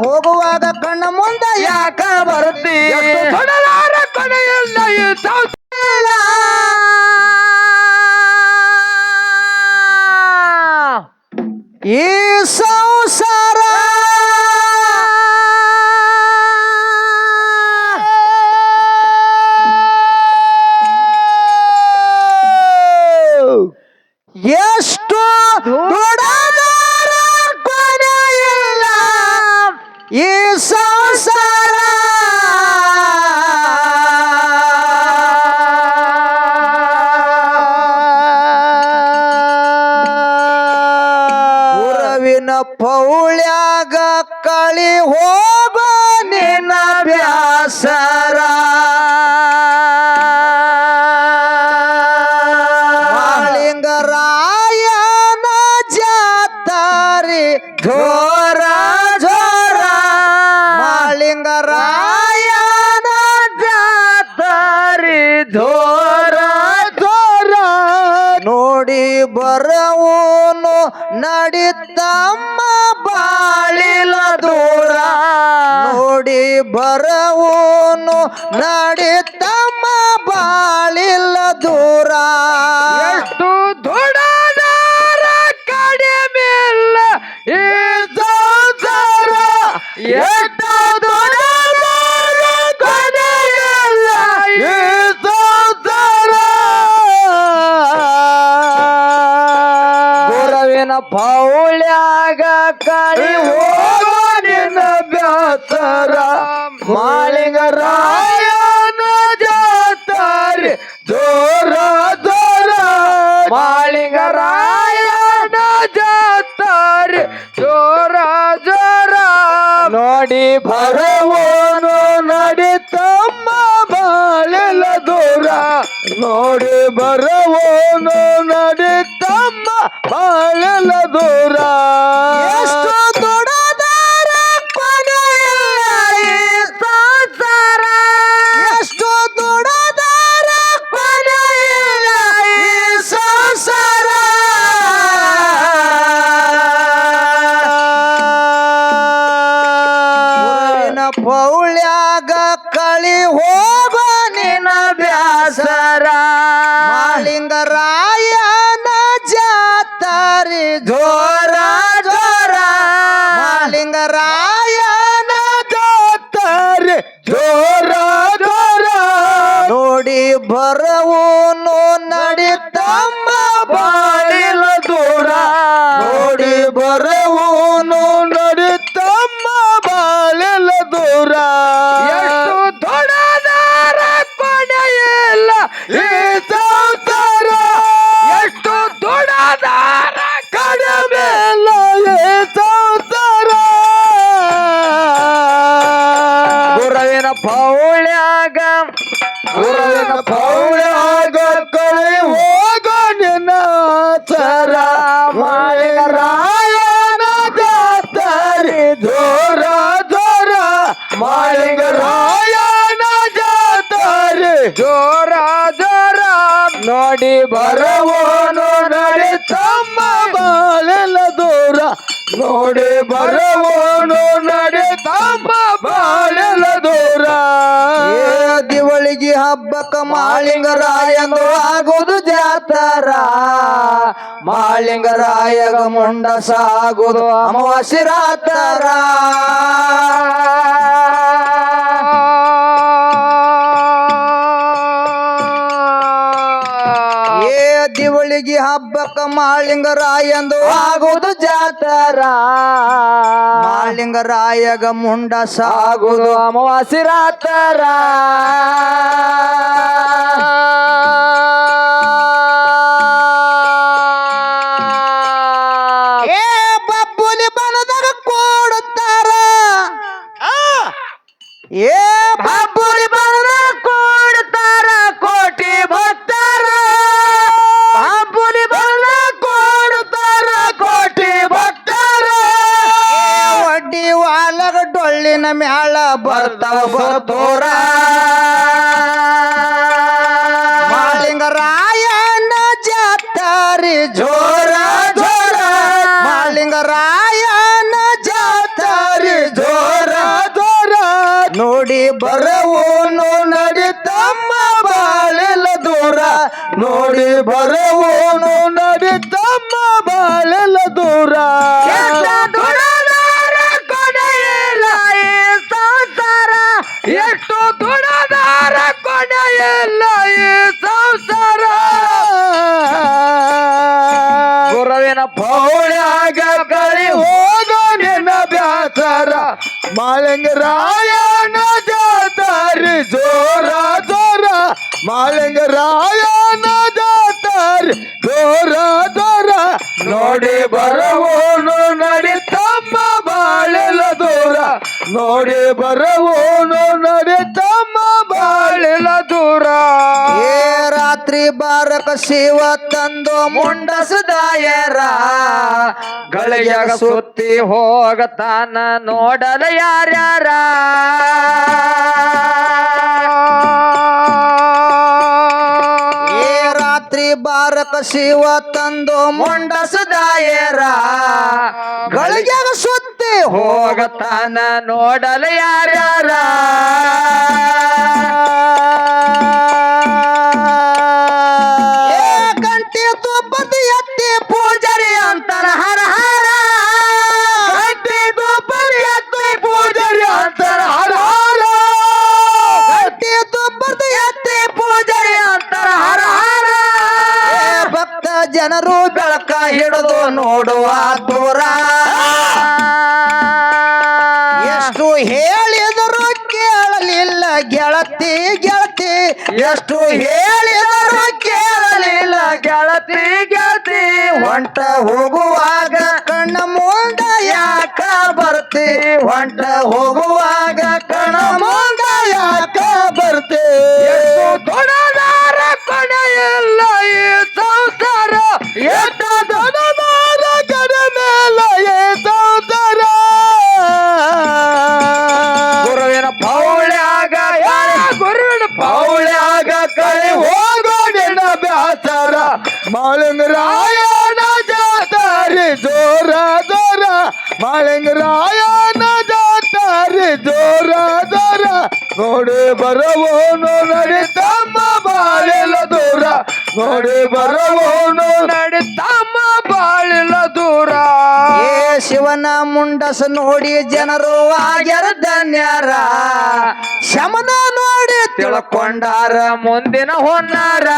ಹೋಗುವಾಗ ಘೋರ ಘೋರ. ಮಾಳಿಂಗರಾಯನ ಜಾತಾರಿ ಘೋರ ಘೋರ ನೋಡಿ ಬರವೂನು ನಡಿತಮ್ಮ ಬಾಳಿಲ ದೂರ. ನೋಡಿ ಬರವೂನು ನಡಿತಮ್ಮ ಎಷ್ಟು ನೋಡಿ ಬರವೋನು ನಡಿತಮ್ಮ ಬಾಳೆಲ ದೂರ. ನೋಡಿ ಬರವೋನು ನಡಿತಮ್ಮ ಬಾಳೆಲ ದೂರ. ಪೌಳ್ಯಾಗ. ಗುರುವಿನ ಪೌಳ್ಯಾಗ ಕೈ ಹೋಗ ನಿನ್ನ ಚರ. ರಾಯಣ ಜಾತರಿ ಜೋರ ಜೋರ. ರಾಯಣ ಜಾತರಿ ಜೋರ ಜೋರ. ನೋಡಿ ಬರವೋನು ನಡಿತಮ್ಮ ಬಾಳೆಲ್ಲ ದೂರ. ನೋಡಿ ಬರವೋನು ದಿವಳಿಗೆ ಹಬ್ಬಕ್ಕ ಆಗೋದು ಜಾತರ. ಮಾಳಿಂಗರಾಯಗ ಮುಂಡ ಸಾಗುದು ಅಮಾವಾಸ್ಯ ರಾತರ. ದಿವಳಿಗೆ ಹಬ್ಬಕ್ಕ ಮಾಳಿಂಗರಾಯಂದು ಆಗುದು ಜಾತರ. ಮಾಳಿಂಗರಾಯಗ ಮುಂಡ ಸಾಗುದು ಅಮಾವಾಸಿ ರಾತರ. ಬರವೋನು ನಡಿ ತಮ್ಮ ಬಾಳೆಲ್ಲ ದೂರ ಸಂಸಾರ ಎಷ್ಟು ದುಡದಾರ ಕೊನೆಯಲ್ಲ ಈ ಸಂಸಾರ. ಗುರುವಿನ ಪೌಳ್ಯಾಗ ಕಳಿ ಹೋಗ ನಿನ್ನ ಬ್ಯಾಸರ. ಮಾಳಿಂಗರಾಯನ ಜಾತಾರಿ ಜೋರ ಜೋರ. ಮಾಳಿಂಗರಾಯನ ಜಾತಾರಿ ಜೋರ ಜೋರ ನೋಡಿ ಬರವೋನು ನಡಿ ತಮ್ಮ ಬಾಳೆಲ ದೂರ. ನೋಡಿ ಬರವೋನು ನಡಿ ತಮ್ಮ ಬಾಳೆಲ ದೂರ. ಏ ರಾತ್ರಿ ಬಾರಕ ಶಿವ ತಂದು ಮುಂಡಸದಾಯರ ಗಳಿಯಾಗ ಸುತ್ತಿ ಹೋಗತಾನ ನೋಡಲ ಯಾರ್ಯಾರ? ಬಾರಕ ಶಿವ ತಂದು ಮುಂಡಸದಾಯರ. ಗಳಿಗೆ ಸುತ್ತಿ ಹೋಗತಾನ ನೋಡಲ ಯಾರ್ಯಾರ? ಜನರು ಬೆಳಕ ಹಿಡಿದು ನೋಡುವ ದೂರ. ಎಷ್ಟು ಹೇಳಿದರು ಕೇಳಲಿಲ್ಲ ಗೆಳತಿ ಗೆಳತಿ. ಎಷ್ಟು ಹೇಳಿದರು ಕೇಳಲಿಲ್ಲ ಗೆಳತಿ ಗೆಳತಿ. ಹೊಂಟ ಹೋಗುವಾಗ ಕಣ್ಣ ಮುಂದ ಯಾಕ ಬರ್ತಿ? ಹೊಂಟ ಹೋಗುವಾಗ ಕಣ್ಣ ಮುಂದ ಮಾಳಿಂಗರಾಯನ ಜಾತಾರಿ ಜೋರ ಜೋರ. ಮಾಳಿಂಗರಾಯನ ಜಾತಾರಿ ಜೋರ ಜೋರ. ನೋಡಿ ಬರವೋನು ನಡಿತಮ್ಮ ತಮ್ಮ ಬಾಳೆಲ ದೂರ. ನೋಡಿ ಬರವೋನು ನಡಿತಮ್ಮ ತಮ್ಮ ಬಾಳೆಲ ದೂರ. ಏ ಶಿವನ ಮುಂಡಸ ನೋಡಿ ಜನರು ಆಗ್ಯಾರ ಧನ್ಯರ. ತಿಳ್ಕೊಂಡಾರ ಮುಂದಿನ ಹೊನ್ನಾರ.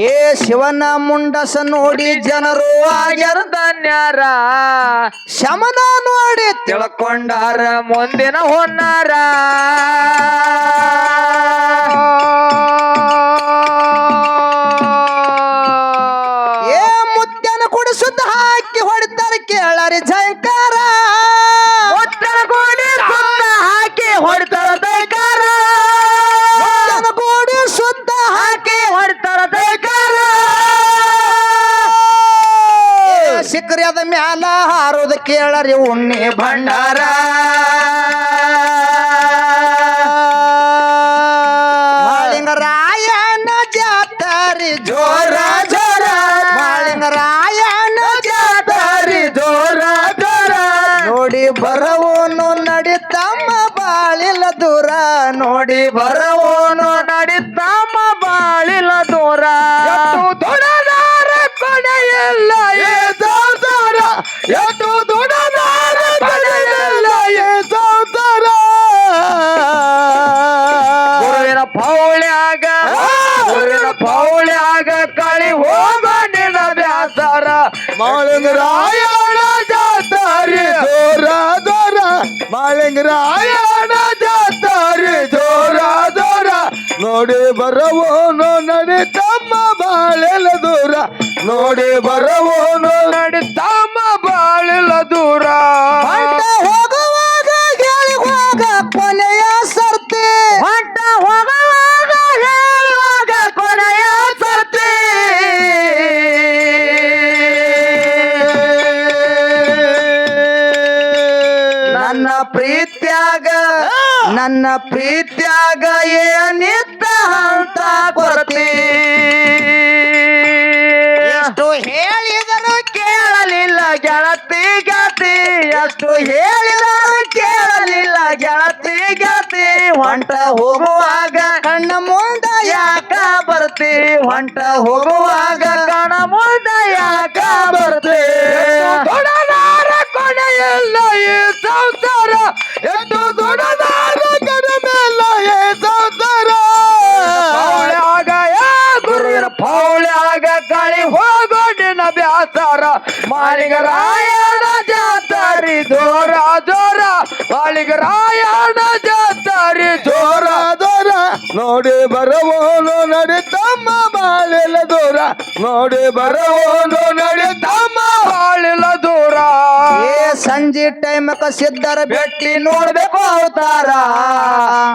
ಏ ಶಿವನ ಮುಂಡಸ ನೋಡಿ ಜನರು ಆಗ್ಯಾರ. ಧನ್ಯರ. ಶಮನ ನೋಡಿ ತಿಳ್ಕೊಂಡಾರ ಮುಂದಿನ ಹೊನ್ನಾರ. ಸಿಕ್ರಿಯದ ಮ್ಯಾಲ ಹಾರೋದು ಕೇಳರಿ ಉಣ್ಣಿ ಭಂಡಾರ. ಬರವೋನು ನಡಿತಮ್ಮ ಬಾಳೆಲ ದೂರ. ನೋಡಿ ಬರವೋನು ನಡಿ ತಮ್ಮ ಬಾಳೆಲ ದೂರ. ಹೊಂಟ ಹೋಗುವಾಗ ಹೋಗ ಕೊನೆಯ ಸರ್ತಿ. ಹೊಂಟ ಹೋಗುವಾಗ ಹೇಳುವಾಗ ಕೊನೆಯ ಸರ್ತಿ. ನನ್ನ ಪ್ರೀತ್ಯಾಗ ನನ್ನ ಪ್ರೀತ್ಯಾಗ ಏನಿತ್ತ? ಕೊರತಿ. ಎಷ್ಟು ಹೇಳಿದರು ಕೇಳಲಿಲ್ಲ ಗೆಳತಿ ಗೆಳತಿ. ಎಷ್ಟು ಹೇಳಿದರು ಕೇಳಲಿಲ್ಲ ಗೆಳತಿ ಗೆಳತಿ. ಹೊಂಟ ಹೋಗುವಾಗ ಕಣ್ಣ ಮುಂದ ಯಾಕ ಬರ್ತಿ ಹೊಂಟ ಹೋಗುವಾಗ ಕಣ್ಣ ಮುಂದ ಯಾಕ ಬರ್ತಿ ಮಾಳಿಗರಾಯಣ ಜಾತಾರಿ, ಜೋರ ಜೋರ. ಮಾಳಿಗರಾಯಣ ಜಾತಾರಿ, ಜೋರ ಜೋರ. ನೋಡಿ ಬರವೋನು ನಡಿ ತಮ್ಮ ಬಾಳಿಲ ದೂರ. ನೋಡಿ ಬರವೋನು ನಡಿ ತಮ್ಮ ಬಾಳಿಲ ದೂರ ಏ ಸಂಜೆ ಟೈಮಕ ಸಿದ್ಧರ ಭೇಟಿ ನೋಡ್ಬೇಕು ಅವತಾರ.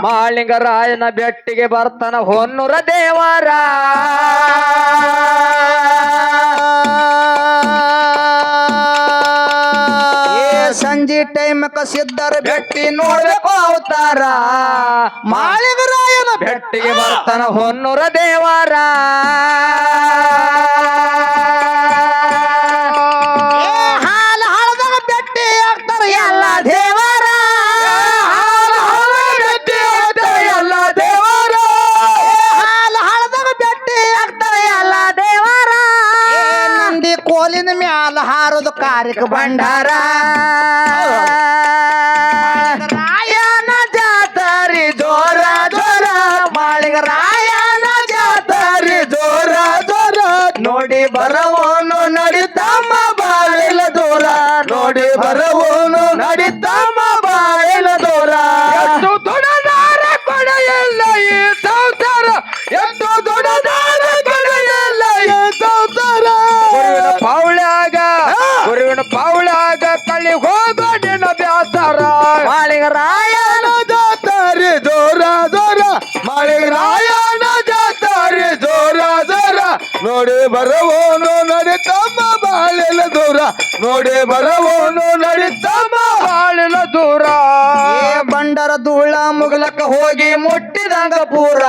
ಮಾಳಿಂಗರಾಯನ ಬೆಟ್ಟಿಗೆ ಬರ್ತನ ಹೊನ್ನೂರ ದೇವಾರ. ಏ ಸಂಜೆ ಟೈಮಕ ಸಿದ್ಧರ ಭೇಟಿ ನೋಡ್ಬೇಕು ಅವತಾರ. ಮಾಳಿಗರಾಯನ ಬೆಟ್ಟಿಗೆ ಬರ್ತನ ಹೊನ್ನೂರ ದೇವರ. ಹಾರೋದು ಕಾರಿಕ ಬರವೋನು ನಡಿ ತಮ್ಮ ಬಾಳಿಲ ದೂರ. ನೋಡೆ ಬರವೋನು ನಡಿ ತಮ್ಮ ಬಾಳಿಲ ದೂರ. ಏ ಬಂಡರ ಧೂಳ ಮುಗಲಕ್ಕ ಹೋಗಿ ಮುಟ್ಟಿದಂಗ ಪೂರ.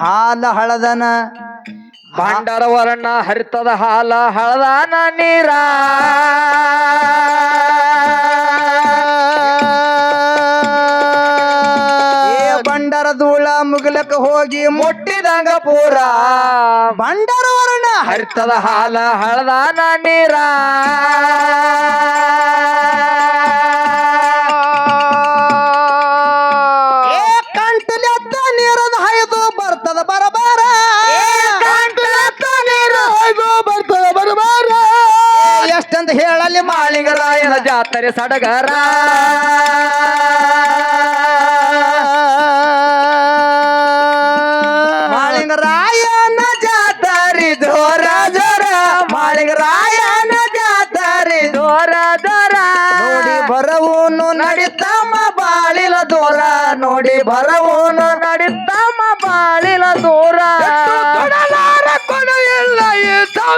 ಹಾಲ ಹಳದನ. ಬಂಡರ ವರ್ಣ ಹರಿತದ ಹಾಲ ಹಳದಾನ ನೀರ. ಹೋಗಿ ಮುಟ್ಟಿದಂಗ ಪೂರ. ಬಂಡರ ವರ್ಣ ಹರ್ತದ ಹಾಲ ಹಳದಾನ ನೀರ ಕಂಟಲೆತ್ತ ನೀರದ ಹೈದು ಬರ್ತದ ಬರಬಾರ. ಕಂಟಲತ್ತ ನೀರು ಬರ್ತದ ಬರಬಾರ. ಎಷ್ಟಂತ ಹೇಳಲಿ ಮಾಳಿಗರಾಯನ ಜಾತ್ರೆ ಸಡಗರ.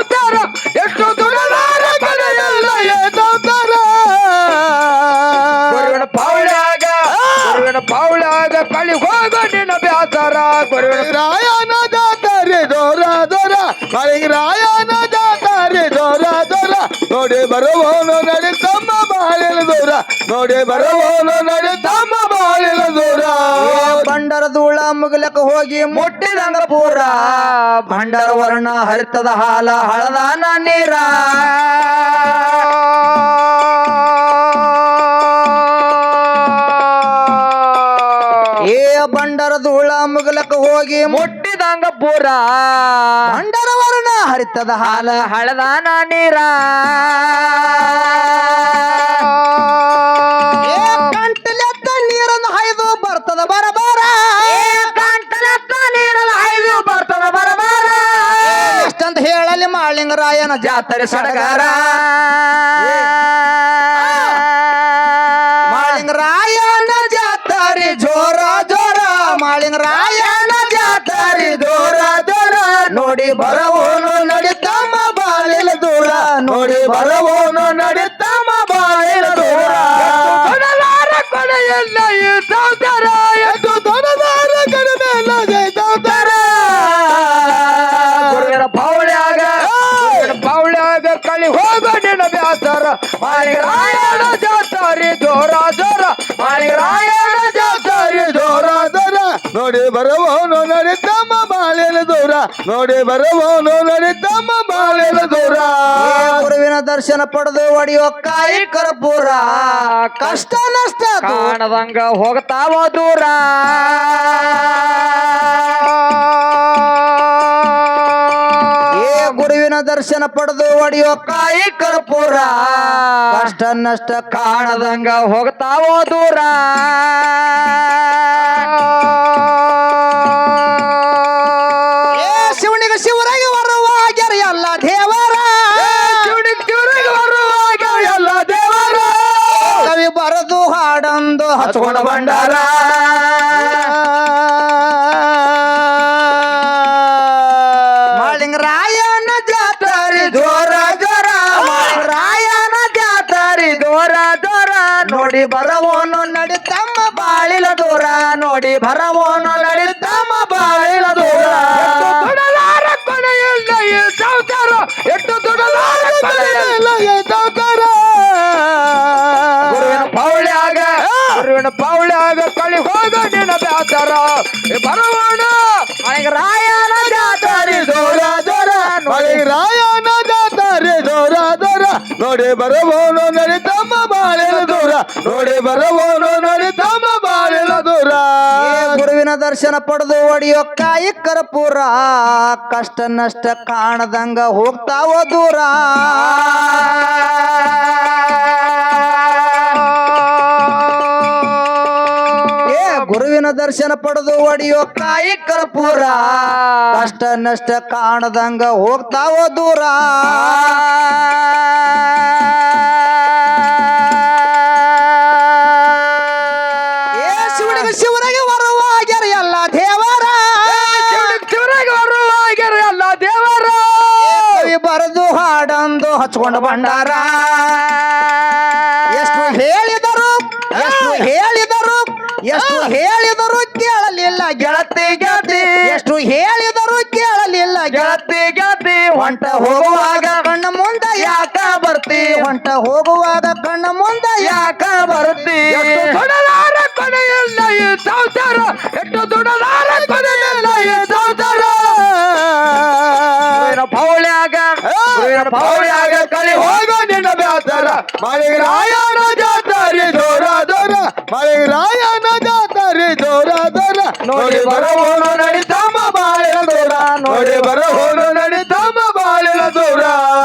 ಸಂಸಾರ ಎಷ್ಟು ದೊಡಲಾರ ಕೊನೆಯಲ್ಲ ಈ ಸಂಸಾರ ಗುರುವಿನ ಪೌಳ್ಯಾಗ ಗುರುವಿನ ಪೌಳ್ಯಾಗ ಕಳಿ ಹೋಗೋ ನಿನ್ನ ಬ್ಯಾಸರ. ಗುರುವಿನ ರಾಯನ ದಾತಾರೆ ದೋರ ದೋರ ಕಳಿ ರಾಯನ ದಾತಾರೆ ದೋರ ದೋರ. ನೋಡಿ ಬರುವವನು ನಡಿ ತಮ್ಮ ಬಾಳಿನ ದೂರ. ನೋಡಿ ಬರುವವನು ನಡಿ ತಮ್ಮ ಧೂಳ ಮುಗಲಕ ಹೋಗಿ ಮುಟ್ಟಿದಂಗ ಪೂರ ಭಂಡರ ವರ್ಣ ಹರಿತದ ಹಾಲ ಹಳದಾನ ನೀರ. ಏ ಬಂಡರ ಧೂಳ ಮುಗಲಕ ಹೋಗಿ ಮುಟ್ಟಿದಂಗ ಪೂರ ಭಂಡರ ವರ್ಣ ಹರಿತದ ಹಾಲ ಹಳದಾನ ನೀರ. ಮಾಳಿಂಗರಾಯನ ಜಾತ್ರೆ ಸಡಗರ. ಮಾಳಿಂಗರಾಯನ ಜಾತ್ರೆ ಜೋರ ಜೋರ ಮಾಳಿಂಗರಾಯನ ಜಾತ್ರೆ ಜೋರ ಜೋರ. ನೋಡಿ ಬರವೋನು ನಡಿತಮ್ಮ ಬಾಳಿಲ ದೂರ ನೋಡಿ ಬರವೋನು ನಡಿತಮ್ಮ ಮಾಳಿಂಗರಾಯನ ಜಾತಾರಿ ಜೋರ ಜೋರ ಮಾಳಿಂಗರಾಯನ ಜಾತಾರಿ ಜೋರ ಜೋರ ನೋಡಿ ಬರವನು ನರಿ ತಮ್ಮ ಬಾಳೆನ ದೂರ ನೋಡಿ ಬರವನು ನರಿ ತಮ್ಮ ಬಾಳೆನ ದೂರ ಗುರುವಿನ ದರ್ಶನ ಪಡೆದು ಒಡೆಯೋ ಕಾಯಿ ಕರ್ಪೂರ ಕಷ್ಟ ನಷ್ಟ. ಕಾಣದಂಗ ಹೋಗ್ತಾವ ದೂರ. ಗುರುವಿನ ದರ್ಶನ ಪಡೆದು ಒಡೆಯೋ ಕಾಯಿ ಕರ್ಪೂರ. ಕಷ್ಟ ನಷ್ಟ ಕಾಣದಂಗ ಹೋಗ್ತಾವೋ ದೂರ. ಶಿವನಿಗೆ ಶಿವರಾಗಿ ಬರುವಾಗ್ಯಾರ ಎಲ್ಲ ದೇವರ. ಶಿವನಿಗೆ ಶಿವನಿಗೆ ಬರುವಾಗ ಎಲ್ಲ ದೇವರ. ಕವಿ ಬರದು ಹಾಡಂದು ಹಚ್ಕೊಂಡ ಬಂಡಾರ ಗುರುವಿನ ಪೌಳ್ಯಾಗ ಕಳಿ ಹೋಗ ನಿನ್ನ ಬ್ಯಾಸರ. ಬರವಣ ರಾಯನ ಜಾತರಿ ದೂರ ದೂರ ರಾಯನ ಜಾತರಿ ದೂರ ದೂರ ನೋಡಿ ಬರವೋನು ನಡಿ ತಮ್ಮ ಬಾಳಿನ ದೂರ. ನೋಡಿ ಬರವೋನು ನಡಿ ತಮ್ಮ ಬಾಳಿನ ದೂರ. ಗುರುವಿನ ದರ್ಶನ ಪಡೆದು ಒಡಿಯೋ ಕಾಯಿ ಕರ್ಪೂರ ಕಷ್ಟ ನಷ್ಟ ಕಾಣದಂಗ ಹೋಗ್ತಾವ ದೂರ. ಗುರುವಿನ ದರ್ಶನ ಪಡೆದು ಒಡಿಯೋ ಕಾಯಿ ಕರ್ಪೂರ. ಅಷ್ಟ ನಷ್ಟ ಕಾಣದಂಗ ಹೋಗ್ತಾವ ದೂರ. ಶಿವನಿಗೆ ಶಿವನಿಗೆ ಬರುವಾಗ್ಯಾರ ಎಲ್ಲ ದೇವರ. ಶಿವರಾಗ ಬರುವಾಗ್ಯಾರ ಎಲ್ಲ ದೇವರ ಬರೆದು ಹಾಡಂದು ಹಚ್ಕೊಂಡು ಬಂಡಾರ. ಹೊಂಟ ಹೋಗುವಾಗ ಕಣ್ಣ ಮುಂದ ಯಾಕ ಬರ್ತಿ? ಹೊಂಟ ಹೋಗುವಾಗ ಕಣ್ಣ ಮುಂದ ಯಾಕ ಬರ್ತಿ? ದುಡಲಾರ ಕೊನೆಯಲ್ಲ ಈ ಸಂಸಾರ ಎಷ್ಟು ದುಡಲಾರ ಕೊನೆಯಲ್ಲ ಈ ಸಂಸಾರ ಪೌಳ್ಯಾಗ ಪೌಳ್ಯಾಗ ಕಳಿ ಹೋಗೋ ನಿನ್ನ ಬ್ಯಾಸರ. ರಾಯಣ ಜಾತಾರಿ ದೂರ ದೂರ ರಾಯನ ಜಾತಾರಿ ದೂರ ದೂರ ನೋಡಿ ಬರ ನಡಿ ತಮ್ಮ ಬಾಳೆ ದೂರ ನೋಡಿ ಬರೋ ನಡಿ ತಮ್ಮ Florida.